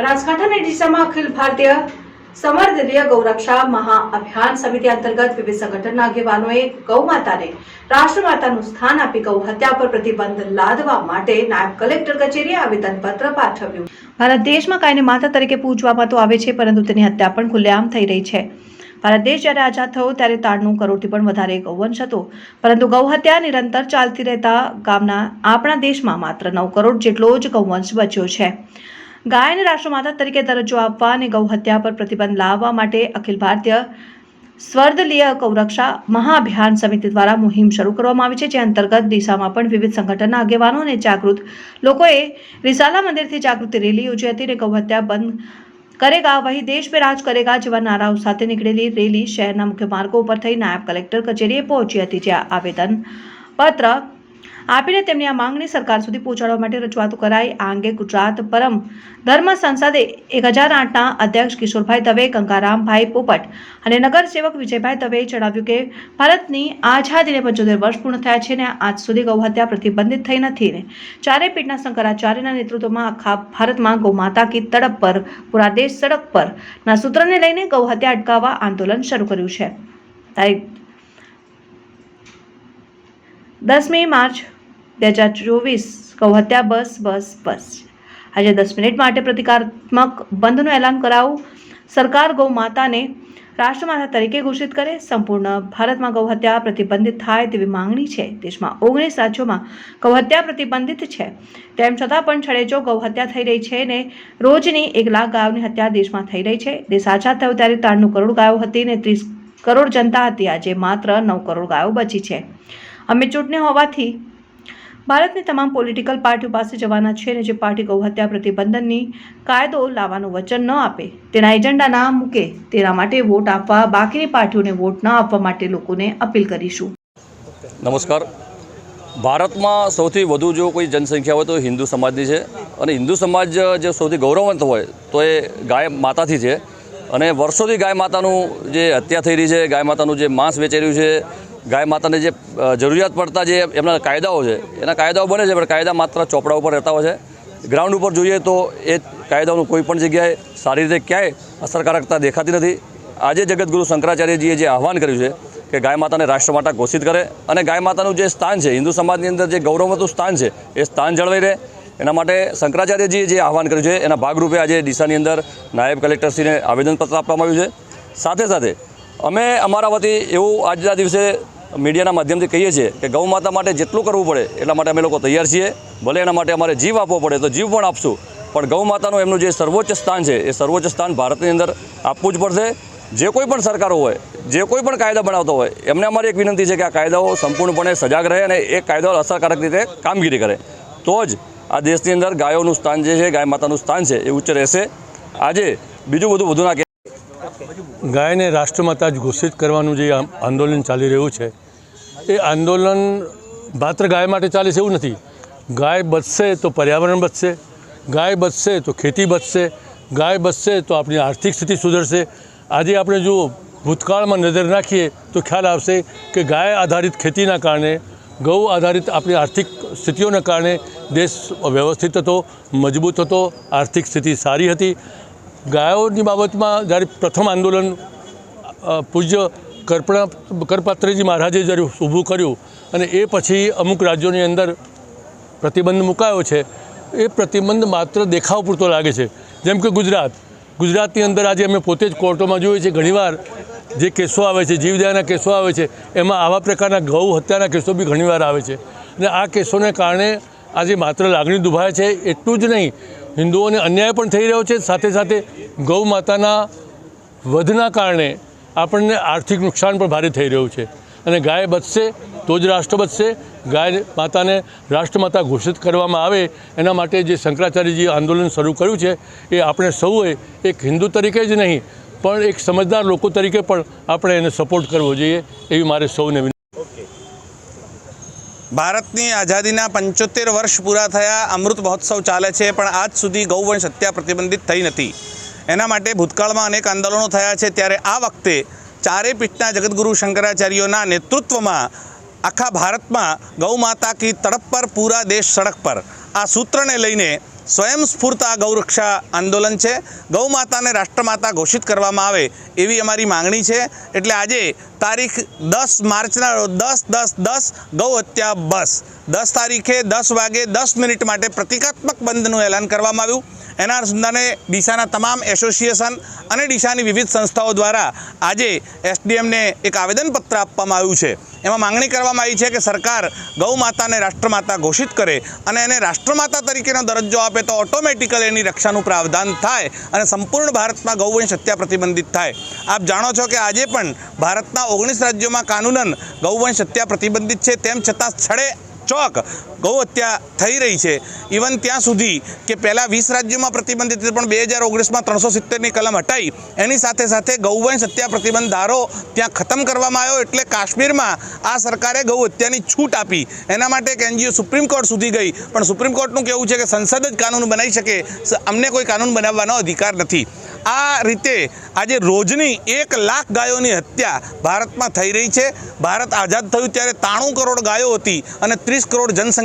બનાસકાંઠાના ડીસામાં અખિલ ભારતીય સમર્દલીય ગૌરક્ષા મહાઅભિયાન સમિતિ અંતર્ગત વિવિધ સંગઠનના આગેવાનોએ ગૌમાતાને રાષ્ટ્રમાતાનું સ્થાન આપી ગૌ હત્યા પર પ્રતિબંધ લાદવા માટે નાયબ કલેક્ટર કચેરીએ આવેદનપત્ર પાઠવ્યું. ભારત દેશમાં કાયને માતા તરીકે પૂજવામાં તો આવે છે, પરંતુ તેની હત્યા પણ ખુલ્લેઆમ થઈ રહી છે. ભારત દેશ જ્યારે આઝાદ થયો ત્યારે તારનું કરોડથી પણ વધારે ગૌવંશ હતો. પરંતુ ગૌહત્યા નિરંતર ચાલતી રહેતા ગામના આપણા દેશમાં માત્ર નવ કરોડ જેટલો જ ગૌવંશ બચ્યો છે. ગાયને રાષ્ટ્રમાતા તરીકે દરજ્જો આપવા અને ગૌહત્યા પર પ્રતિબંધ લાવવા માટે અખિલ ભારતીય સ્વર્દલીય ગૌરક્ષા મહાઅભિયાન સમિતિ દ્વારા મુહિમ શરૂ કરવામાં આવી છે, જે અંતર્ગત દિશામાં પણ વિવિધ સંગઠનના આગેવાનો અને જાગૃત લોકોએ રિસાલા મંદિરથી જાગૃતિ રેલી યોજી હતી અને ગૌહત્યા બંધ કરેગા, વહી દેશ પે રાજ કરેગા જેવા નારાઓ સાથે નીકળેલી રેલી શહેરના મુખ્ય માર્ગો ઉપર થઈ નાયબ કલેક્ટર કચેરીએ પહોંચી હતી, જ્યાં આવેદન પત્ર આપીને તેમની આ માંગણી સરકાર સુધી પહોંચાડવા માટે રજૂઆતો કરાઈ. આ અંગે ગુજરાત પરમ ધર્મ સંસદે એક હજાર આઠના અધ્યક્ષ કિશોરભાઈ દવે, ગંગારામભાઈ પોપટ અને નગરસેવક વિજયભાઈ દવેએ જણાવ્યું કે, ભારતની આઝાદીને પંચોતેર વર્ષ પૂર્ણ થયા છે ને આજ સુધી ગૌહત્યા પ્રતિબંધિત થઈ નથી ને. ચારે પીઠના શંકરાચાર્યના નેતૃત્વમાં આખા ભારતમાં ગૌમાતા કી તડપ પર, પૂરા દેશ સડક પર ના સૂત્રને લઈને ગૌહત્યા અટકાવવા આંદોલન શરૂ કર્યું છે. તારીખ દસમી માર્ચ બે હજાર ચોવીસ ગૌહત્યા બસ બસ બસ. આજે દસ મિનિટ માટે પ્રતિકાત્મક બંધનું એલાન કરાવું. સરકાર ગૌ માતાને રાષ્ટ્રમાતા તરીકે ઘોષિત કરે. સંપૂર્ણ ભારતમાં ગૌહત્યા પ્રતિબંધિત થાય તેવી માંગણી છે. દેશમાં ઓગણીસ રાજ્યોમાં ગૌહત્યા પ્રતિબંધિત છે. તેમ છતાં પણ છડેજો ગૌહત્યા થઈ રહી છે ને રોજની એક લાખ ગાયોની હત્યા દેશમાં થઈ રહી છે. દેશ આઝાદ થયો ત્યારે ત્રાણું કરોડ ગાયો હતી ને ત્રીસ કરોડ જનતા હતી. આજે માત્ર નવ કરોડ ગાયો બચી છે. અમે ચૂંટણી હોવાથી ભારતની તમામ પોલિટિકલ પાર્ટીઓ પાસે જવાના છે અને જે પાર્ટી ગૌહત્યા પ્રતિબંધનની કાયદો લાવવાનું વચન ન આપે, તેના એજન્ડા ના મૂકે તેના માટે વોટ આપવા, બાકીની પાર્ટીઓને વોટ ન આપવા માટે લોકોને અપીલ કરીશું. નમસ્કાર. ભારતમાં સૌથી વધુ જો કોઈ જનસંખ્યા હોય તો હિન્દુ સમાજની છે અને હિન્દુ સમાજ જે સૌથી ગૌરવવંત હોય તો એ ગાય માતાથી છે અને વર્ષોથી ગાય માતાનું જે હત્યા થઈ રહી છે, ગાય માતાનું જે માંસ વેચાઈ રહ્યું છે ગાય માતાને જે જરૂરિયાત પડતા જે એમના કાયદાઓ છે, એના કાયદાઓ બને છે, પણ કાયદા માત્ર ચોપડા ઉપર રહેતા હોય છે. ગ્રાઉન્ડ ઉપર જોઈએ તો એ કાયદાઓનું કોઈ પણ જગ્યાએ સારી રીતે ક્યાંય અસરકારકતા દેખાતી નથી. આજે જગતગુરુ શંકરાચાર્યજીએ જે આહવાન કર્યું છે કે ગાય માતાને રાષ્ટ્રમાતા ઘોષિત કરે અને ગાય માતાનું જે સ્થાન છે, હિન્દુ સમાજની અંદર જે ગૌરવવતું સ્થાન છે, એ સ્થાન જળવાઈ રહે. એના માટે શંકરાચાર્યજીએ જે આહવાન કર્યું છે, એના ભાગરૂપે આજે ડીસાની અંદર નાયબ કલેક્ટરશ્રીને આવેદનપત્ર આપવામાં આવ્યું છે. સાથે સાથે અમે અમારા વતી એવું આજના દિવસે મીડિયાના માધ્યમથી કહીએ છીએ કે ગૌ માતા માટે જેટલું કરવું પડે એટલા માટે અમે લોકો તૈયાર છીએ. ભલે એના માટે અમારે જીવ આપવો પડે તો જીવ પણ આપશું. પણ ગૌ માતાનું એમનું જે સર્વોચ્ચ સ્થાન છે, એ સર્વોચ્ચ સ્થાન ભારતની અંદર આપવું જ પડશે. જે કોઈ પણ સરકારો હોય, જે કોઈ પણ કાયદા બનાવતો હોય, એમને અમારી એક વિનંતી છે કે આ કાયદાઓ સંપૂર્ણપણે સજાગ રહે અને એ કાયદાઓ અસરકારક રીતે કામગીરી કરે. તો જ આ દેશની અંદર ગાયોનું સ્થાન જે છે, ગાય માતાનું સ્થાન છે, એ ઉચ્ચ રહેશે. આજે બીજું બધું વધુ ના. ગાયને રાષ્ટ્રમાતા જ ઘોષિત કરવાનું જે આંદોલન ચાલી રહ્યું છે, એ આંદોલન માત્ર ગાય માટે ચાલે છે એવું નથી. ગાય બચશે તો પર્યાવરણ બચશે, ગાય બચશે તો ખેતી બચશે, ગાય બચશે તો આપણી આર્થિક સ્થિતિ સુધરશે. આજે આપણે જો ભૂતકાળમાં નજર નાખીએ તો ખ્યાલ આવશે કે ગાય આધારિત ખેતીના કારણે, ગૌ આધારિત આપણી આર્થિક સ્થિતિઓના કારણે દેશ વ્યવસ્થિત હતો, મજબૂત હતો, આર્થિક સ્થિતિ સારી હતી. ગાયોની બાબતમાં જ્યારે પ્રથમ આંદોલન પૂજ્ય કરપણા કરપાત્રજી મહારાજે જ્યારે ઊભું કર્યું અને એ પછી અમુક રાજ્યોની અંદર પ્રતિબંધ મુકાયો છે, એ પ્રતિબંધ માત્ર દેખાવ પૂરતો લાગે છે. જેમ કે ગુજરાત. ગુજરાતની અંદર આજે અમે પોતે જ કોર્ટોમાં જોઈએ છીએ ઘણીવાર જે કેસો આવે છે, જીવદયાના કેસો આવે છે, એમાં આવા પ્રકારના ગૌ હત્યાના કેસો બી ઘણીવાર આવે છે. અને આ કેસોને કારણે આજે માત્ર લાગણી દુભાય છે, એટલું જ નહીં હિન્દુઓને અન્યાય પણ થઈ રહ્યો છે. સાથે સાથે ગૌ માતાના વધના કારણે આપણને આર્થિક નુકસાન પણ ભારે થઈ રહ્યું છે. અને ગાય બચશે તો જ રાષ્ટ્ર બચશે. ગાય માતાને રાષ્ટ્રમાતા ઘોષિત કરવામાં આવે એના માટે જે શંકરાચાર્યજીએ આંદોલન શરૂ કર્યું છે એ આપણે સૌએ એક હિન્દુ તરીકે જ નહીં, પણ એક સમજદાર લોકો તરીકે પણ આપણે એને સપોર્ટ કરવો જોઈએ એવી મારે સૌને ભારતની આઝાદીના પંચોતેર વર્ષ પૂરા થયા, અમૃત મહોત્સવ ચાલે છે, પણ આજ સુધી ગૌવંશ હત્યા પ્રતિબંધિત થઈ નથી. એના માટે ભૂતકાળમાં અનેક આંદોલનો થયા છે. ત્યારે આ વખતે ચારે પીઠના જગદગુરુ શંકરાચાર્યોના નેતૃત્વમાં આખા ભારતમાં ગૌમાતા કી તડપ પર, પૂરા દેશ સડક પર. આ સૂત્રને લઈને સ્વયંસ્ફૂર્ત આ ગૌરક્ષા આંદોલન છે. ગૌ માતાને રાષ્ટ્રમાતા ઘોષિત કરવામાં આવે એવી અમારી માંગણી છે. એટલે આજે તારીખ દસ માર્ચના રોજ દસ દસ દસ ગૌ હત્યા બસ. દસ તારીખે દસ વાગે દસ મિનિટ માટે પ્રતિકાત્મક બંધનું એલાન કરવામાં આવ્યું. એના અનુસંધાને ડીસાના તમામ એસોસિએશન અને ડીસાની વિવિધ સંસ્થાઓ દ્વારા આજે એસડીએમને એક આવેદનપત્ર આપવામાં આવ્યું છે. એમાં માંગણી કરવામાં આવી છે કે સરકાર ગૌ માતાને રાષ્ટ્રમાતા ઘોષિત કરે અને એને રાષ્ટ્રમાતા તરીકેનો દરજ્જો આપે તો ઓટોમેટિકલ એની રક્ષાનું પ્રાવધાન થાય અને સંપૂર્ણ ભારતમાં ગૌવંશ હત્યા પ્રતિબંધિત થાય. આપ જાણો છો કે આજે પણ ભારતના ઓગણીસ રાજ્યોમાં કાનૂનન ગૌવંશ હત્યા પ્રતિબંધિત છે, તેમ છતાં સ્થળે ચોક ગૌ હત્યા થઈ રહી છે. ઇવન ત્યાં સુધી કે પહેલાં વીસ રાજ્યોમાં પ્રતિબંધિત પણ બે હજાર ઓગણીસમાં ત્રણસો સિત્તેરની કલમ હટાઈ. એની સાથે સાથે ગૌવંશ હત્યા પ્રતિબંધ ધારો ત્યાં ખતમ કરવામાં આવ્યો એટલે કાશ્મીરમાં આ સરકારે ગૌ હત્યાની છૂટ આપી. એના માટે એક એનજીઓ સુપ્રીમ કોર્ટ સુધી ગઈ. પણ સુપ્રીમ કોર્ટનું કહેવું છે કે સંસદ જ કાનૂન બનાવી શકે. અમને કોઈ કાનૂન બનાવવાનો અધિકાર નથી. આ રીતે આજે રોજની એક લાખ ગાયોની હત્યા ભારતમાં થઈ રહી છે. ભારત આઝાદ થયું ત્યારે ત્રાણું કરોડ ગાયો હતી અને ત્રીસ કરોડ જનસંખ્યા